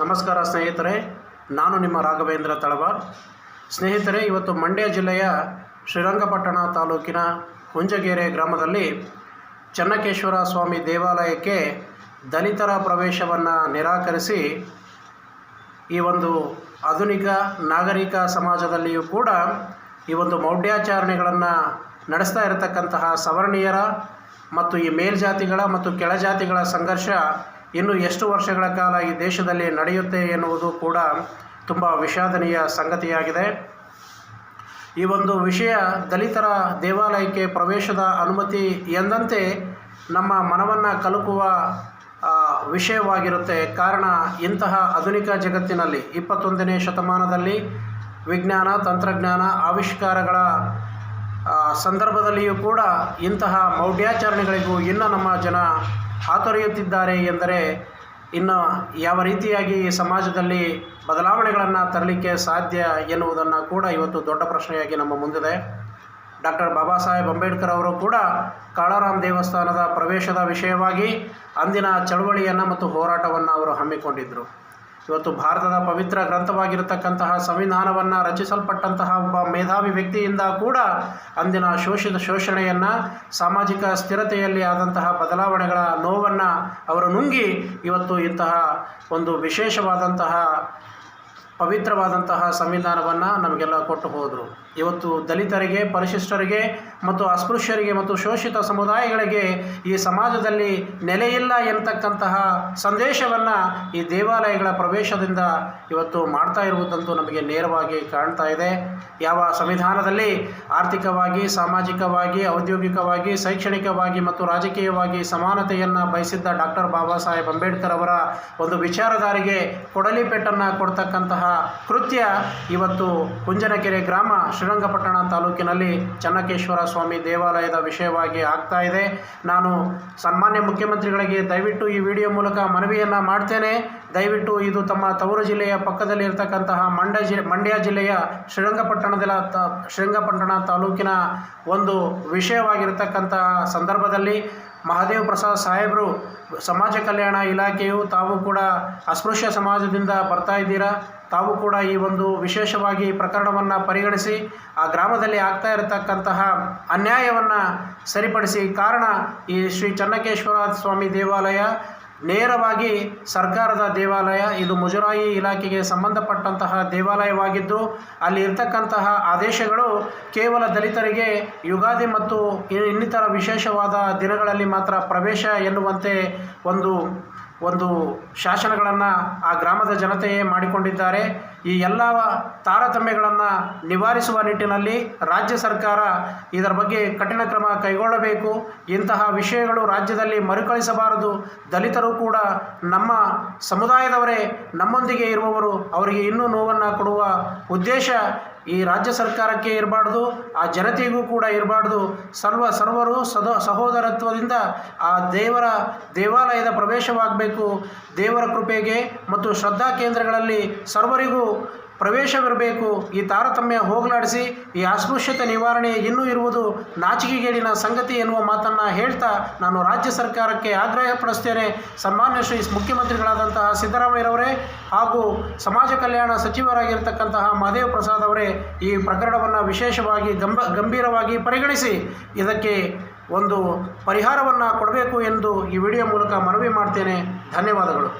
ನಮಸ್ಕಾರ ಸ್ನೇಹಿತರೆ, ನಾನು ನಿಮ್ಮ ರಾಘವೇಂದ್ರ ತಳವಾರ್. ಸ್ನೇಹಿತರೆ, ಇವತ್ತು ಮಂಡ್ಯ ಜಿಲ್ಲೆಯ ಶ್ರೀರಂಗಪಟ್ಟಣ ತಾಲೂಕಿನ ಹುಂಜಗೆರೆ ಗ್ರಾಮದಲ್ಲಿ ಚನ್ನಕೇಶ್ವರ ಸ್ವಾಮಿ ದೇವಾಲಯಕ್ಕೆ ದಲಿತರ ಪ್ರವೇಶವನ್ನು ನಿರಾಕರಿಸಿ ಈ ಒಂದು ಆಧುನಿಕ ನಾಗರಿಕ ಸಮಾಜದಲ್ಲಿಯೂ ಕೂಡ ಈ ಒಂದು ಮೌಢ್ಯಾಚರಣೆಗಳನ್ನು ನಡೆಸ್ತಾ ಇರತಕ್ಕಂತಹ ಸವರ್ಣೀಯರ ಮತ್ತು ಈ ಮೇಲ್ಜಾತಿಗಳ ಮತ್ತು ಕೆಳಜಾತಿಗಳ ಸಂಘರ್ಷ ಇನ್ನು ಎಷ್ಟು ವರ್ಷಗಳ ಕಾಲ ಈ ದೇಶದಲ್ಲಿ ನಡೆಯುತ್ತೆ ಎನ್ನುವುದು ಕೂಡ ತುಂಬ ವಿಷಾದನೀಯ ಸಂಗತಿಯಾಗಿದೆ. ಈ ಒಂದು ವಿಷಯ ದಲಿತರ ದೇವಾಲಯಕ್ಕೆ ಪ್ರವೇಶದ ಅನುಮತಿ ಎಂದಂತೆ ನಮ್ಮ ಮನವನ್ನು ಕಲುಕುವ ವಿಷಯವಾಗಿರುತ್ತೆ. ಕಾರಣ ಇಂತಹ ಆಧುನಿಕ ಜಗತ್ತಿನಲ್ಲಿ ಇಪ್ಪತ್ತೊಂದನೇ ಶತಮಾನದಲ್ಲಿ ವಿಜ್ಞಾನ, ತಂತ್ರಜ್ಞಾನ ಆವಿಷ್ಕಾರಗಳ ಸಂದರ್ಭದಲ್ಲಿಯೂ ಕೂಡ ಇಂತಹ ಮೌಢ್ಯಾಚರಣೆಗಳಿಗೂ ಇನ್ನು ನಮ್ಮ ಜನ ಹಾತೊರೆಯುತ್ತಿದ್ದಾರೆ ಎಂದರೆ ಇನ್ನು ಯಾವ ರೀತಿಯಾಗಿ ಸಮಾಜದಲ್ಲಿ ಬದಲಾವಣೆಗಳನ್ನು ತರಲಿಕ್ಕೆ ಸಾಧ್ಯ ಎನ್ನುವುದನ್ನು ಕೂಡ ಇವತ್ತು ದೊಡ್ಡ ಪ್ರಶ್ನೆಯಾಗಿ ನಮ್ಮ ಮುಂದಿದೆ. ಡಾಕ್ಟರ್ ಬಾಬಾ ಸಾಹೇಬ್ ಅಂಬೇಡ್ಕರ್ ಅವರು ಕೂಡ ಕಾಳಾರಾಮ್ ದೇವಸ್ಥಾನದ ಪ್ರವೇಶದ ವಿಷಯವಾಗಿ ಅಂದಿನ ಚಳವಳಿಯನ್ನು ಮತ್ತು ಹೋರಾಟವನ್ನು ಅವರು ಹಮ್ಮಿಕೊಂಡಿದ್ದರು ಇವತ್ತು ಭಾರತದ ಪವಿತ್ರ ಗ್ರಂಥವಾಗಿರತಕ್ಕಂತಹ ಸಂವಿಧಾನವನ್ನು ರಚಿಸಲ್ಪಟ್ಟಂತಹ ಒಬ್ಬ ಮೇಧಾವಿ ವ್ಯಕ್ತಿಯಿಂದ ಕೂಡ ಅಂದಿನ ಶೋಷಿತ ಶೋಷಣೆಯನ್ನು, ಸಾಮಾಜಿಕ ಸ್ಥಿರತೆಯಲ್ಲಿ ಆದಂತಹ ಬದಲಾವಣೆಗಳ ನೋವನ್ನು ಅವರು ನುಂಗಿ ಇವತ್ತು ಇಂತಹ ಒಂದು ವಿಶೇಷವಾದಂತಹ ಪವಿತ್ರವಾದಂತಹ ಸಂವಿಧಾನವನ್ನು ನಮಗೆಲ್ಲ ಕೊಟ್ಟು ಇವತ್ತು ದಲಿತರಿಗೆ, ಪರಿಶಿಷ್ಟರಿಗೆ ಮತ್ತು ಅಸ್ಪೃಶ್ಯರಿಗೆ ಮತ್ತು ಶೋಷಿತ ಸಮುದಾಯಗಳಿಗೆ ಈ ಸಮಾಜದಲ್ಲಿ ನೆಲೆಯಿಲ್ಲ ಎಂತಕ್ಕಂತಹ ಸಂದೇಶವನ್ನು ಈ ದೇವಾಲಯಗಳ ಪ್ರವೇಶದಿಂದ ಇವತ್ತು ಮಾಡ್ತಾ ಇರುವುದಂತೂ ನಮಗೆ ನೇರವಾಗಿ ಕಾಣ್ತಾ ಇದೆ. ಯಾವ ಸಂವಿಧಾನದಲ್ಲಿ ಆರ್ಥಿಕವಾಗಿ, ಸಾಮಾಜಿಕವಾಗಿ, ಔದ್ಯೋಗಿಕವಾಗಿ, ಶೈಕ್ಷಣಿಕವಾಗಿ ಮತ್ತು ರಾಜಕೀಯವಾಗಿ ಸಮಾನತೆಯನ್ನು ಬಯಸಿದ್ದ ಡಾಕ್ಟರ್ ಬಾಬಾ ಸಾಹೇಬ್ ಅಂಬೇಡ್ಕರ್ ಅವರ ಒಂದು ವಿಚಾರಧಾರಿಗೆ ಕೊಡಲಿ ಕೊಡ್ತಕ್ಕಂತಹ ಕೃತ್ಯ ಇವತ್ತು ಕುಂಜನಕೆರೆ ಗ್ರಾಮ ಶ್ರೀರಂಗಪಟ್ಟಣ ತಾಲೂಕಿನಲ್ಲಿ ಚನ್ನಕೇಶ್ವರ ಸ್ವಾಮಿ ದೇವಾಲಯದ ವಿಷಯವಾಗಿ ಆಗ್ತಾ ಇದೆ. ನಾನು ಸನ್ಮಾನ್ಯ ಮುಖ್ಯಮಂತ್ರಿಗಳಿಗೆ ದಯವಿಟ್ಟು ಈ ವಿಡಿಯೋ ಮೂಲಕ ಮನವಿಯನ್ನು ಮಾಡ್ತೇನೆ. ದಯವಿಟ್ಟು ಇದು ತಮ್ಮ ತವರು ಜಿಲ್ಲೆಯ ಪಕ್ಕದಲ್ಲಿ ಇರತಕ್ಕಂತಹ ಮಂಡ್ಯ ಜಿ ಮಂಡ್ಯ ಜಿಲ್ಲೆಯ ಶ್ರೀರಂಗಪಟ್ಟಣದ ತ, ಶ್ರೀರಂಗಪಟ್ಟಣ ತಾಲೂಕಿನ ಒಂದು ವಿಷಯವಾಗಿರತಕ್ಕಂತಹ ಸಂದರ್ಭದಲ್ಲಿ ಮಹಾದೇವ ಪ್ರಸಾದ್ ಸಾಹೇಬರು, ಸಮಾಜ ಕಲ್ಯಾಣ ಇಲಾಖೆಯು ತಾವು ಕೂಡ ಅಸ್ಪೃಶ್ಯ ಸಮಾಜದಿಂದ ಬರ್ತಾ ಇದ್ದೀರಾ? ತಾವು ಕೂಡ ಈ ಒಂದು ವಿಶೇಷವಾಗಿ ಪ್ರಕರಣವನ್ನು ಪರಿಗಣಿಸಿ ಆ ಗ್ರಾಮದಲ್ಲಿ ಆಗ್ತಾ ಇರತಕ್ಕಂತಹ ಅನ್ಯಾಯವನ್ನು ಸರಿಪಡಿಸಿ ಕಾರಣ ಈ ಶ್ರೀ ಚನ್ನಕೇಶ್ವರ ಸ್ವಾಮಿ ದೇವಾಲಯ ನೇರವಾಗಿ ಸರ್ಕಾರದ ದೇವಾಲಯ, ಇದು ಮುಜರಾಯಿ ಇಲಾಖೆಗೆ ಸಂಬಂಧಪಟ್ಟಂತಹ ದೇವಾಲಯವಾಗಿದ್ದು, ಅಲ್ಲಿ ಇರ್ತಕ್ಕಂತಹ ಆದೇಶಗಳು ಕೇವಲ ದಲಿತರಿಗೆ ಯುಗಾದಿ ಮತ್ತು ಇನ್ನಿತರ ವಿಶೇಷವಾದ ದಿನಗಳಲ್ಲಿ ಮಾತ್ರ ಪ್ರವೇಶ ಎನ್ನುವಂತೆ ಒಂದು ಒಂದು ಶಾಸನಗಳನ್ನು ಆ ಗ್ರಾಮದ ಜನತೆಯೇ ಮಾಡಿಕೊಂಡಿದ್ದಾರೆ. ಈ ಎಲ್ಲ ತಾರತಮ್ಯಗಳನ್ನು ನಿವಾರಿಸುವ ನಿಟ್ಟಿನಲ್ಲಿ ರಾಜ್ಯ ಸರ್ಕಾರ ಇದರ ಬಗ್ಗೆ ಕಠಿಣ ಕ್ರಮ ಕೈಗೊಳ್ಳಬೇಕು. ಇಂತಹ ವಿಷಯಗಳು ರಾಜ್ಯದಲ್ಲಿ ಮರುಕಳಿಸಬಾರದು. ದಲಿತರು ಕೂಡ ನಮ್ಮ ಸಮುದಾಯದವರೇ ನಮ್ಮೊಂದಿಗೆ ಇರುವವರು ಅವರಿಗೆ ಇನ್ನೂ ನೋವನ್ನು ಕೊಡುವ ಉದ್ದೇಶ ಈ ರಾಜ್ಯ ಸರ್ಕಾರಕ್ಕೆ ಇರಬಾರ್ದು, ಆ ಜನತೆಗೂ ಕೂಡ ಇರಬಾರ್ದು. ಸರ್ವ ಸರ್ವರು ಸದ ಸಹೋದರತ್ವದಿಂದ ಆ ದೇವರ ದೇವಾಲಯದ ಪ್ರವೇಶವಾಗಬೇಕು. ದೇವರ ಕೃಪೆಗೆ ಮತ್ತು ಶ್ರದ್ಧಾ ಕೇಂದ್ರಗಳಲ್ಲಿ ಸರ್ವರಿಗೂ ಪ್ರವೇಶವಿರಬೇಕು ಈ ತಾರತಮ್ಯ ಹೋಗಲಾಡಿಸಿ, ಈ ಅಸ್ಪೃಶ್ಯತೆ ನಿವಾರಣೆ ಇನ್ನೂ ಇರುವುದು ನಾಚಿಕೆಗೇಡಿನ ಸಂಗತಿ ಎನ್ನುವ ಮಾತನ್ನು ಹೇಳ್ತಾ ನಾನು ರಾಜ್ಯ ಸರ್ಕಾರಕ್ಕೆ ಆಗ್ರಹ ಪಡಿಸ್ತೇನೆ. ಸನ್ಮಾನ್ಯ ಶ್ರೀ ಮುಖ್ಯಮಂತ್ರಿಗಳಾದಂತಹ ಸಿದ್ದರಾಮಯ್ಯರವರೇ ಹಾಗೂ ಸಮಾಜ ಕಲ್ಯಾಣ ಸಚಿವರಾಗಿರ್ತಕ್ಕಂತಹ ಮಹದೇವ್ ಪ್ರಸಾದ್ ಅವರೇ ಈ ಪ್ರಕರಣವನ್ನು ವಿಶೇಷವಾಗಿ ಗಂಭ, ಗಂಭೀರವಾಗಿ ಪರಿಗಣಿಸಿ, ಇದಕ್ಕೆ ಒಂದು ಪರಿಹಾರವನ್ನು ಕೊಡಬೇಕು ಎಂದು ಈ ವಿಡಿಯೋ ಮೂಲಕ ಮನವಿ ಮಾಡ್ತೇನೆ. ಧನ್ಯವಾದಗಳು.